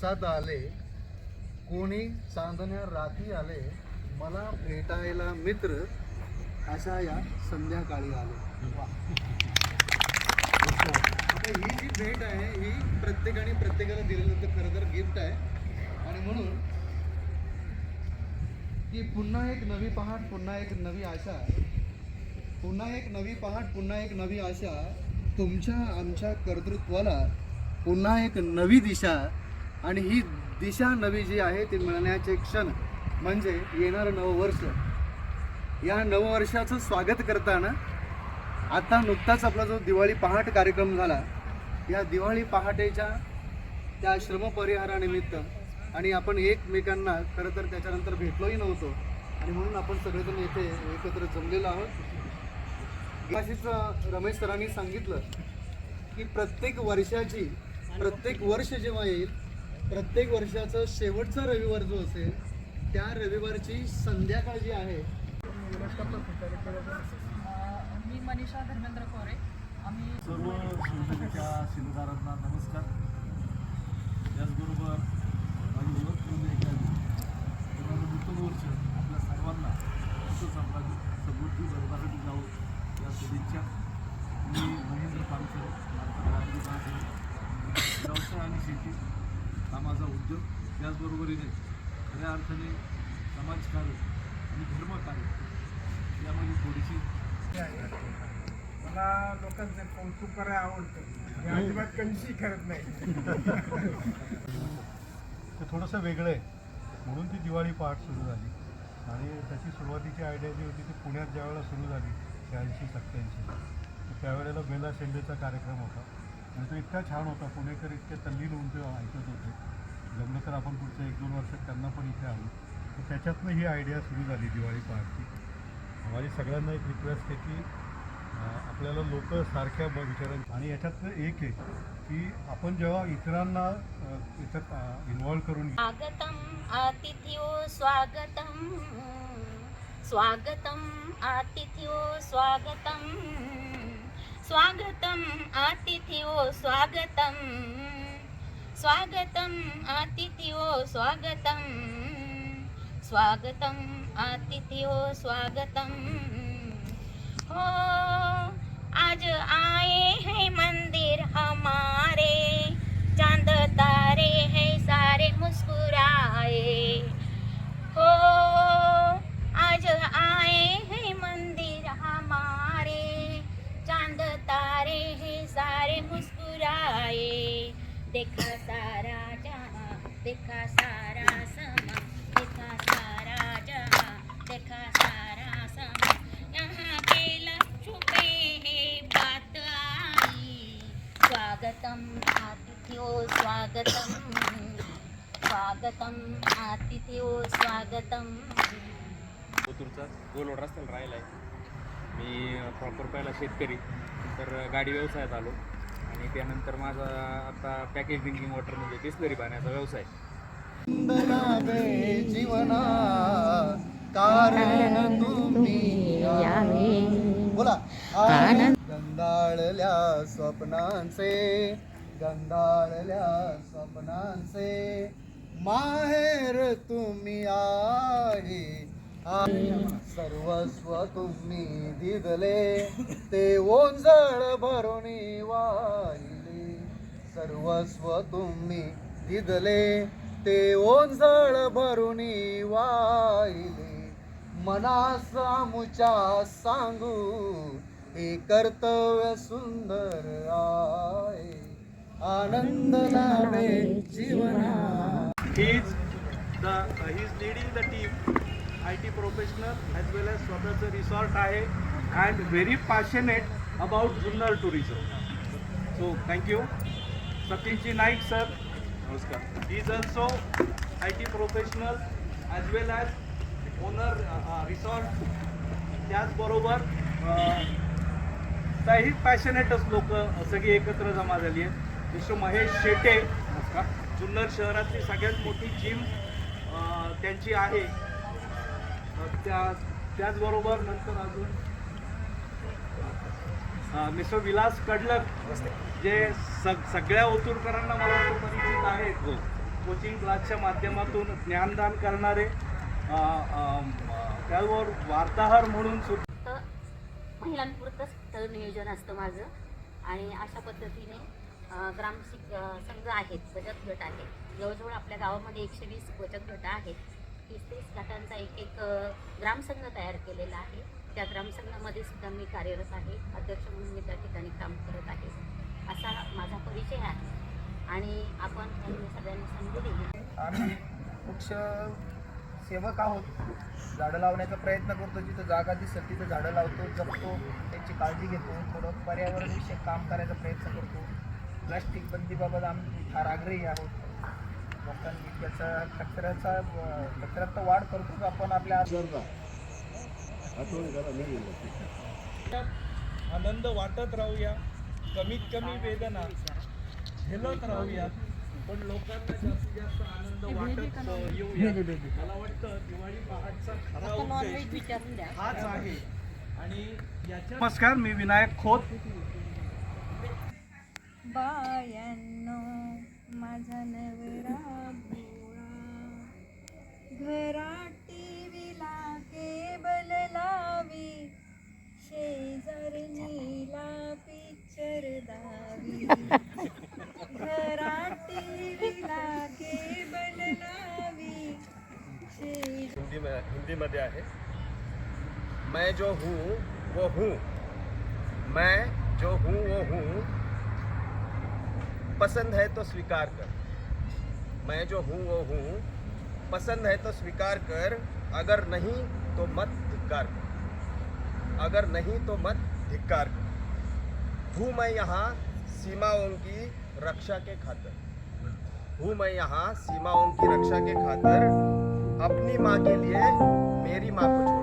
सात आले कोणी चांदण्या रात्री आले मला भेटायला मित्र अशा या संध्याकाळी आले. आता ही जी भेट आहे ही प्रत्येकाने प्रत्येकाला दिलेलं तर खरं तर गिफ्ट आहे. आणि म्हणून की पुन्हा एक नवी पहाट पुन्हा एक नवी आशा पुन्हा एक नवी पहाट पुन्हा एक नवी आशा तुमच्या आमच्या कर्तृत्वाला पुन्हा एक नवी दिशा आणि ही दिशा नवी जी आहे ती मिळण्याचे क्षण म्हणजे येणारं नववर्ष या नववर्षाचं स्वागत करताना आता नुकताच आपला जो दिवाळी पहाट कार्यक्रम झाला या दिवाळी पहाटेच्या त्या श्रमपरिहारानिमित्त आणि आपण एकमेकांना खरं तर त्याच्यानंतर भेटलोही नव्हतो. आणि म्हणून आपण सगळेजण येथे एकत्र जमलेलो आहोत. अशीच रमेश सरांनी सांगितलं की प्रत्येक वर्षाची प्रत्येक वर्ष जेव्हा येईल प्रत्येक वर्षाचं शेवटचा रविवार जो असेल त्या रविवारची संध्याकाळ जी आहे मी मनीषा धर्मेंद्र कोरे. आम्ही सर्व शिवसेनेच्या शिलेदारांना नमस्कार. त्याचबरोबर माझी ओळख करून द्यायची आहे येणारं नूतन वर्ष आपल्या सर्वांना सुख समृद्धी समृद्धी जगण्यासाठी जावं या सदिच्छा मी महेंद्र पानसरे भारतात गांधी पानसरे व्यवसाय आणि शेती हा माझा उद्योग त्याचबरोबरीने खऱ्या अर्थाने समाजकार्य आणि धर्मकार्य यामध्ये थोडीशी मला लोकांचे कौतुक करायला आवडतं. मी अजिबात कंशी करत नाही. ते थोडंसं वेगळं आहे. म्हणून ती दिवाळी पहाट सुरू झाली. आणि त्याची सुरुवातीची आयडिया जी होती ती पुण्यात ज्यावेळेला सुरू झाली शहाऐंशी सत्त्याऐंशी तर त्यावेळेला बेला शेंडेचा कार्यक्रम होता. आणि तो इतका छान होता. पुणेकर इतके तल्लीन होऊन ते ऐकत होते. जमलं तर आपण पुढच्या एक दोन वर्षात त्यांना पण इथे आणू तर त्याच्यातनं ही आयडिया सुरू झाली दिवाळी पहाटची माझी सगळ्यांना एक रिक्वेस्ट आहे की आपल्याला लोक सारख्या ब- विचारांची आणि याच्यातलं एक आहे की आपण जेव्हा इतरांना याच्यात इन्व्हॉल्व करून स्वागतम् आतिथ्यो स्वागतम्. स्वागतम् आतिथ्यो स्वागतम्. स्वागतम् आतिथ्यो स्वागतम्. स्वागतम् आतिथ्यो स्वागतम्। स्वागतम् आतिथ्यो स्वागतम्। देखा सारा जहां देखा सारा समा देखा सारा जहां देखा सारा समा। यहाँ के लक्ष्मे बात आई। स्वागतम आतिथ्यो स्वागतम स्वागतम आतिथ्यो स्वागतम। ओतूरचा गोल रस्त्याला राहिला आहे मी प्रॉपर पहिला शेतकरी. तर गाडी व्यवसायात आलो. आणि त्यानंतर माझा आता पॅकेज ड्रिंकिंग वॉटर म्हणजे बिस्लरी पाण्याचा व्यवसाय. जीवना तुम्ही बोला. गंधाळल्या स्वप्नांचे गंधाळल्या स्वप्नांचे माहेर तुम्ही आहे. सर्वस्व तुम्ही दिदले ते ओंजळ भरून वाहिले. सर्वस्व तुम्ही दिदले ते ओंजळ भरून वाहिले. मनास आमुच्या सांगू हे कर्तव्य सुंदर आहे. आनंद लाभे जीवना he's the he's leading the team team IT professional as well as स्वतःचं रिसॉर्ट आहे. And very passionate about Junnar tourism so thank you सतीशजी Naik sir नमस्कार he is also I T professional as well as owner resort त्याचबरोबर काही पॅशनेटच लोक सगळी एकत्र जमा झाली आहेत. मिस्टर महेश शेटे. जुन्नर शहरातली सगळ्यात मोठी जिम त्यांची आहे. त्या त्याचबरोबर नंतर अजून मिस्टर विलास कडलक जे सग सगळ्या ओतूरकरांना मला वाटतं परिचित आहेत. कोचिंग क्लासच्या माध्यमातून ज्ञानदान करणारे त्यावर वार्ताहर म्हणून फक्त महिलांपुरतंच स्थळ नियोजन असतं माझं. आणि अशा पद्धतीने ग्रामशिक अ, संघ आहेत बचत गट आहेत. जवळजवळ आपल्या गावामध्ये एकशे वीस बचत गट आहेत. तीस तीस गटांचा एक एक ग्रामसंघ तयार केलेला आहे. त्या ग्रामसंघामध्ये सुद्धा मी कार्यरत आहे. अध्यक्ष म्हणून मी त्या ठिकाणी काम करत आहे. असा माझा परिचय आहे. आणि आपण सगळ्यांनी संधी दिली आम्ही वृक्ष सेवक आहोत. झाडं लावण्याचा प्रयत्न करतो. जिथं जागा दिसत तिथं झाडं लावतो जपतो त्याची काळजी घेतो. थोडं पर्यावरणविषयक काम करायचा प्रयत्न करतो. प्लास्टिक बंदीबाबत आम्ही फार आग्रही आहोत. लोकांनी त्याचा कचऱ्याचा अं, कचऱ्यात तर वाढ करतोच आपण आपल्या आनंद वाटत राहूया कमीत कमी वेदना झेलत राहूया पण लोकांना जास्तीत जास्त आनंद वाटत येऊया. मला वाटतं दिवाळी पहाटचा खरा उद्देश हाच आहे. आणि याच्या नमस्कार मी विनायक खोत. बायांनो माझा नवरा हिंदी में हिंदी मध्ये आहे मैं जो हूँ, वो हूँ। मैं जो हूँ, वो हूँ। पसंद है तो स्वीकार कर। मैं जो हूँ, वो हूँ। पसंद है तो स्वीकार कर। अगर नहीं तो मत धिक्कार कर। अगर नहीं तो मत धिक्कार कर। हूँ मैं यहाँ सीमाओं की रक्षा के खातर। हूँ मैं यहाँ सीमाओं की रक्षा के खातर अपनी माँ के लिए मेरी माँ को